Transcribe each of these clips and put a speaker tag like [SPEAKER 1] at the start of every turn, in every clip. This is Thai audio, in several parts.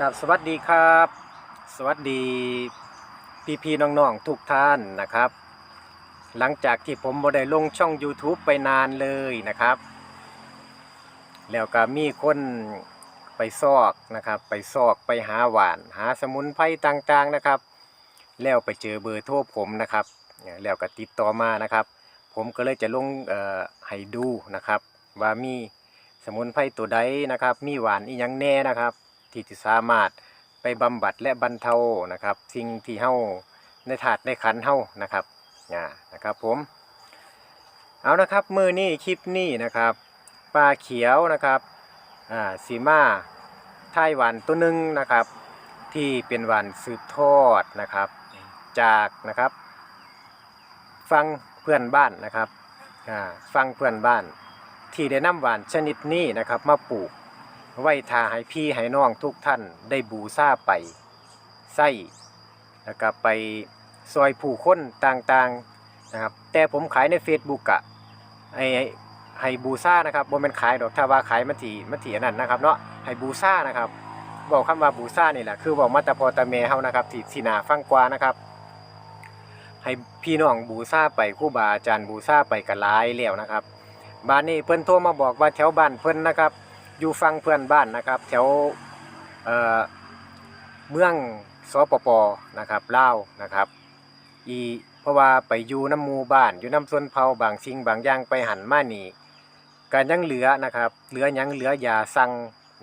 [SPEAKER 1] กับสวัสดีครับ สวัสดีพี่พี่น้องๆทุกท่านนะครับ หลังจากที่ผมบ่ได้ลงช่อง YouTube ไปนานเลยนะครับ แล้วก็มีคนไปซอกนะครับ ไปซอกไปหาหวาน หาสมุนไพรต่างๆนะครับ แล้วไปเจอเบอร์โทรผมนะครับ แล้วก็ติดต่อมานะครับ ผมก็เลยจะลงให้ดูนะครับ ว่ามีสมุนไพรตัวใดนะครับ มีหวานอีหยังแน่นะครับ ที่จะสามารถไปบำบัดและบรรเทานะครับ สิ่งที่เฮาในถาดในขันเฮานะครับอ่นะครับผมเอานะครับมือนี้คลิปนี้นะครับปลาเขียวนะครับอ่าสีมาไต้หวันตัวหนึ่งนะครับ ที่เป็นหวานสืบทอดนะครับ จากนะครับ ฟังเพื่อนบ้านนะครับอ่าฟังเพื่อนบ้าน ที่ได้นำหวานชนิดนี้นะครับมาปลูก ไว้ทาให้พี่ให้น้องทุกท่านได้บูซาไปใส่แล้วก็ไปซอยผู้คนต่างๆนะครับแต่ผมขายใน Facebook กะให้ให้บูซานะครับบ่แม่นขายดอกถ้าว่าขายมันสิมันสิอันนั้นนะครับเนาะให้บูซานะครับบอกคำว่าบูซานี่แหละคือบอกมาตาพอตาแม่เฮานะครับที่สินาฟังกว่านะครับ ให้พี่น้องบูซาไปครูบาอาจารย์บูซาไปก็หลายแล้วนะครับบ้านนี้เพิ่นโทรมาบอกว่าแถวบ้านเพิ่นนะครับ อยู่ฟังเพื่อนบ้านนะครับ แถวเเมืองสปปนะครับลาวนะครับอีเพราะว่าไปอยู่น้ำมูบ้าน อยู่น้ำส่วนเผาบางสิ่งบางอย่างไปหันมานีการยังเหลือนะครับ เหลือยังเหลือยาสั่ง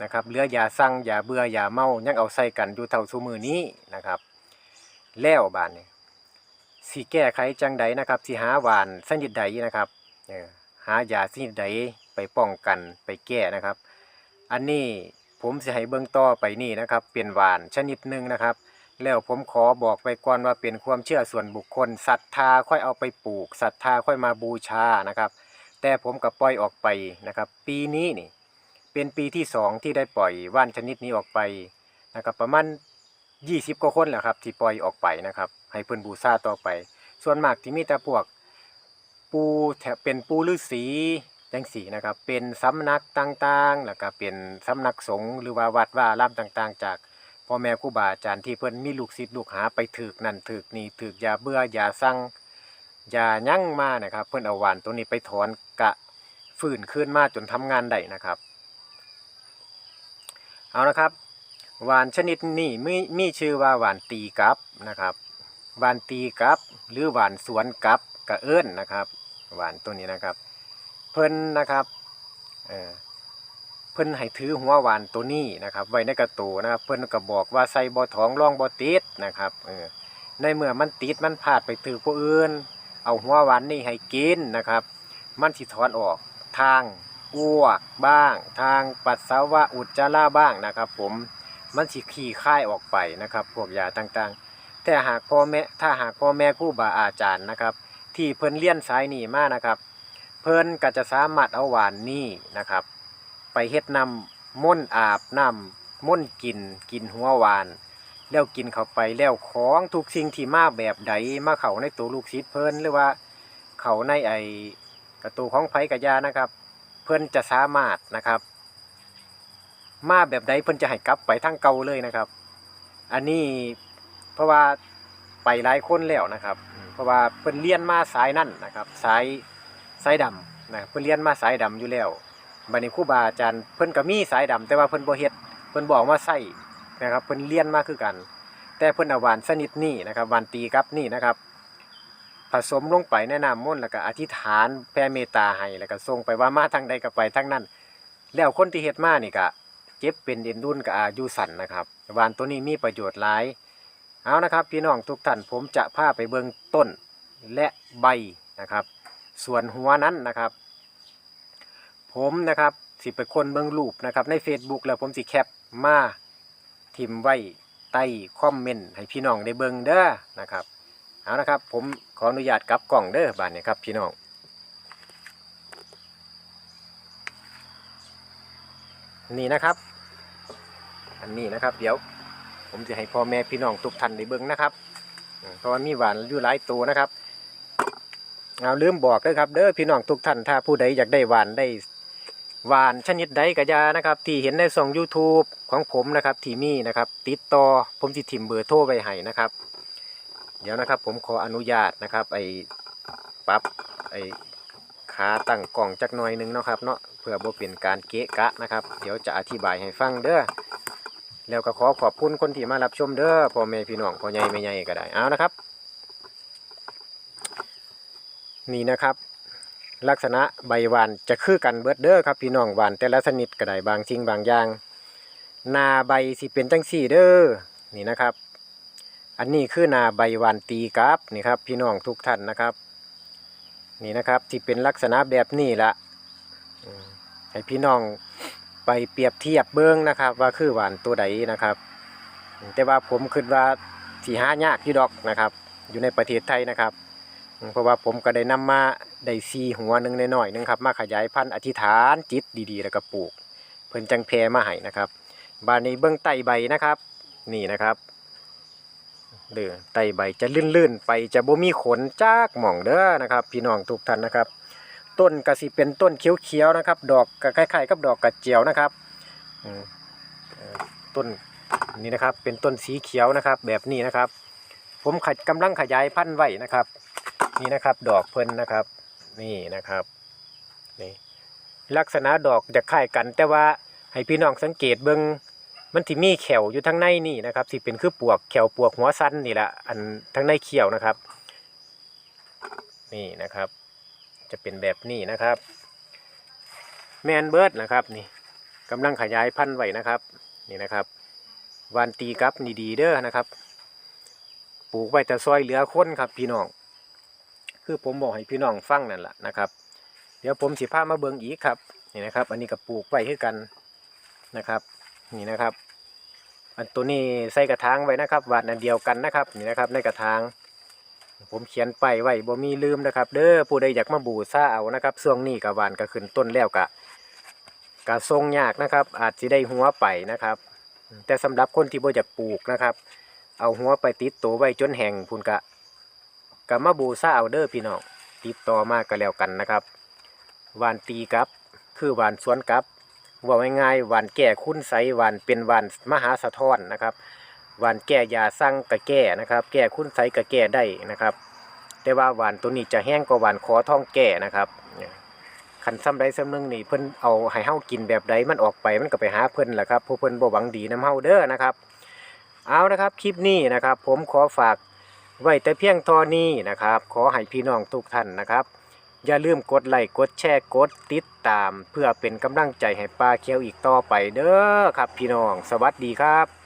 [SPEAKER 1] นะครับเหลือยาสั่งยาเบื่อยาเมายังเอาใส่กันอยู่เท่าซุมือนี้นะครับ แล้วบ้านนี้สิแก้ไขจังใดนะครับสิหาหวานชนิดใดนะครับหายาชนิดใดไปป้องกันไปแก้นะครับ อันนี้ผมจะให้เบื้องต่อไปนี่นะครับ เป็นหวานชนิดหนึ่งนะครับ แล้วผมขอบอกไปก่อนว่าเป็นความเชื่อส่วนบุคคลศรัทธาค่อยเอาไปปลูกศรัทธาค่อยมาบูชานะครับ แต่ผมก็ปล่อยออกไปนะครับ ปีนี้นี่เป็นปีที่สองที่ได้ปล่อยว่านชนิดนี้ออกไปนะครับประมาณ20กว่าคนแหละครับที่ปล่อยออกไปนะครับ ให้เพิ่นบูชาต่อไป ส่วนมากที่มีแต่พวกปูแถบเป็นปูฤาษี จังสีนะครับ เป็นสำนักต่างๆ แล้วก็เป็นสำนักสงฆ์หรือว่าวัดว่าอารามต่างๆ จากพ่อแม่ครูบาอาจารย์ที่เพิ่นมีลูกศิษย์ลูกหาไปถึกนั่นถึกนี่ถึกยาเบื่อยาสั่งยายั่งมานะครับ เพิ่นเอาหวานตัวนี้ไปถอนกะฟื้นขึ้นมาจนทำงานได้นะครับ เอานะครับหวานชนิดนี้มีมีชื่อว่าหวานตีกับนะครับหวานตีกับ หรือหวานสวนกับกระเอิ้นนะครับ หวานตัวนี้นะครับ เพิ่นนะครับเพิ่นให้ถือหัวหวานตัวนี้นะครับไว้ในกระตูนะครับ เพิ่นก็บอกว่าใส่บ่อท้องร่องบ่อติดนะครับออในเมื่อมันติดมันพลาดไปถือผู้อื่น เอาหัวหวานนี่ให้กินนะครับ มันสิถอนออกทางอ้วกบ้าง ทางปัสสาวะอุจจาระบ้างนะครับ ผมมันสิขี้ค่ายออกไปนะครับ พวกยาต่างๆ แต่หากพ่อแม่ถ้าหากพ่อแม่ครูบาอาจารย์นะครับ ที่เพิ่นเลี้ยนสายนี่มากนะครับ เพิ่นก็จะสามารถเอาหวานนี่นะครับ ไปเฮ็ดน้ำม่นอาบน้ำม่นกินกินหัวหวาน แล้วกินเข้าไปแล้วของทุกสิ่งที่มาแบบใดมาเข้าในตัวลูกศิษย์เพิ่นหรือว่าเข้าในไอกระตูของไผกะยานะครับ เพิ่นจะสามารถนะครับ มาแบบใดเพิ่นจะให้กลับไปทางเก่าเลยนะครับ อันนี้เพราะว่าไปหลายคนแล้วนะครับ เพราะว่าเพิ่นเรียนมาสายนั่นนะครับสาย สายดำนะเพิ่นเรียนมาสายดำอยู่แล้วบัดนี้ครูบาอาจารย์เพิ่นก็มีสายดำแต่ว่าเพิ่นบ่เฮ็ดเพิ่นบอกมาใส่นะครับเพิ่นเรียนมาคือกัน แต่เพิ่นเอาหวานชนิดนี้นะครับหวานตีกับนี่นะครับ ผสมลงไปในน้ำมนต์แล้วก็อธิษฐานแผ่เมตตาให้แล้วก็ส่งไปว่ามาทางใดก็ไปทางนั้น แล้วคนที่เฮ็ดมานี่ก็เจ็บเป็นเอ็นดุนกับอายุสั้นนะครับหวานตัวนี้มีประโยชน์หลายเอานะครับ พี่น้องทุกท่านผมจะพาไปเบิ่งต้นและใบนะครับ ส่วนหัวนั้นนะครับ ผมนะครับสิไปคนเบิ่งรูปนะครับ ใน Facebook แล้วผมสิแคปมาทิมไว้ใต้คอมเมนต์ให้พี่น้องได้เบิ่งเด้อนะครับเอานะครับ ผมขออนุญาตกลับกล่องเด้อบ้านนี้ครับพี่น้องนี่นะครับ อันนี้นะครับ เดี๋ยว ผมจะให้พ่อแม่พี่น้องทุกท่านได้เบิ่งนะครับเพราะว่ามีหวานอยู่หลายตัวนะครับ เอาลืมบอกเลยครับเด้อพี่น้องทุกท่านถ้าผู้ใดอยากได้หวานได้หวานชนิดใดกะยานะครับ ที่เห็นในช่อง YouTube ของผมนะครับ ที่มีนะครับ ติดต่อผมสิถิ่มเบอร์โทรไว้ให้นะครับ เดี๋ยวนะครับ ผมขออนุญาตนะครับไอ้ปับไอ้ขาตั้งกล่องจักหน่อยหนึงเนาะครับเนาะเพื่อบ่เป็นการเกะกะนะครับ เดี๋ยวจะอธิบายให้ฟังเด้อแล้วก็ขอขอบคุณคนที่มารับชมเด้อพ่อแม่พี่น้องพ่อใหญ่แม่ใหญ่ก็ได้เอานะครับ นี่นะครับ ลักษณะใบหวานจะคือกันเบิดเด้อครับพี่น้องหวานแต่ละชนิดก็ได้บางสิ่งบางอย่างนาใบสิเป็นจังสี่เด้อนี่นะครับ อันนี้คือนาใบหวานตีกราฟนี่ครับ พี่น้องทุกท่านนะครับ นี่นะครับที่เป็นลักษณะแบบนี้ละให้พี่น้องไปเปรียบเทียบเบิ้องนะครับ ว่าคือหวานตัวใดนะครับ แต่ว่าผมคิดว่าสีหายากอยู่ดอกนะครับ อยู่ในประเทศไทยนะครับ เพราะว่าผมก็ได้นำมาได้ซีหัวหนึ่งน้อยๆหนึงครับมาขยายพันธุ์อธิษฐานจิตดีๆ แล้วก็ปลูก เพิ่นจังแพรมาให้นะครับ บานนี้เบื้องใต้ใบนะครับ นี่นะครับเด้อใต้ใบจะลื่นๆ ไปจะบ่มีขนจากหม่องเด้อนะครับ พี่น้องทุกท่านนะครับ ต้นก็สิเป็นต้นเขียวๆนะครับ ดอกก็คล้ายๆกับดอกกระเจียวนะครับต้นนี่นะครับเป็นต้นสีเขียวนะครับ แบบนี้นะครับ ผมขยกำลังขยายพันธุ์ไว้นะครับ นี่นะครับ ดอกเพิ่นนะครับ นี่นะครับนี่ลักษณะดอกจะคล้ายกัน แต่ว่าให้พี่น้องสังเกตเบิ่งมันที่มีแขวอยู่ทั้งในนี่นะครับที่เป็นคือปวกแขวปวกหัวสั้นนี่แหละอันทั้งในเขียวนะครับ นี่นะครับ จะเป็นแบบนี้นะครับ แมนเบิร์ดนะครับนี่กำลังขยายพันธุ์ไว้นะครับ นี่นะครับวานตีกับนี่ดีเด้อนะครับ ปลูกไว้แต่ซอยเหลือคนครับพี่น้อง คือผมบอกให้พี่น้องฟังนั่นแหละนะครับ เดี๋ยวผมสิพามาเบิงอีกครับนี่นะครับ อันนี้ก็ปลูกไว้คือกันนะครับ นี่นะครับ อันตัวนี้ใส่กระถางไว้นะครับวาดอันเดียวกันนะครับ นี่นะครับ ในกระถางผมเขียนไปไว้บ่มีลืมนะครับ เด้อผู้ใดอยากมาบูชาเอานะครับช่วงนี้กับวานก็ขึ้นต้นแล้วกะกะทรงยากนะครับ อาจจะได้หัวไปนะครับ แต่สำหรับคนที่บ่อยากปลูกนะครับ เอาหัวไปติดตัวไว้จนแห้งพุ่นกะ กับมาบูซาเอาเดอร์พี่น้องติดต่อมาก็แล้วกันนะครับหวานตีกับ คือหวานสวนกับว่าง่ายๆหวานแก่คุ้นใสหวานเป็นหวานมหาสะท้อนนะครับหวานแก่ยาสั่งกะแก่นะครับ แก่คุ้นใสกะแก่ได้นะครับ แต่ว่าหวานตัวนี้จะแห้งกว่าหวานคอท้องแก่นะครับขันซ้ำใดซ้ำหนึงนี่เพิ่นเอาให้เฮากินแบบใดมันออกไปมันก็ไปหาเพิ่นแหละครับผู้เพิ่นบ่หวังดีน้ำเฮาเด้อนะครับ เอานะครับคลิปนี้นะครับ ผมขอฝาก ไว้แต่เพียงเทอนี้นะครับ ขอให้พี่น้องทุกท่านนะครับ อย่าลืมกดไลค์กดแชร์กดติดตาม เพื่อเป็นกำลังใจให้ป้าเคียวอีกต่อไปเด้อครับ พี่น้อง สวัสดีครับ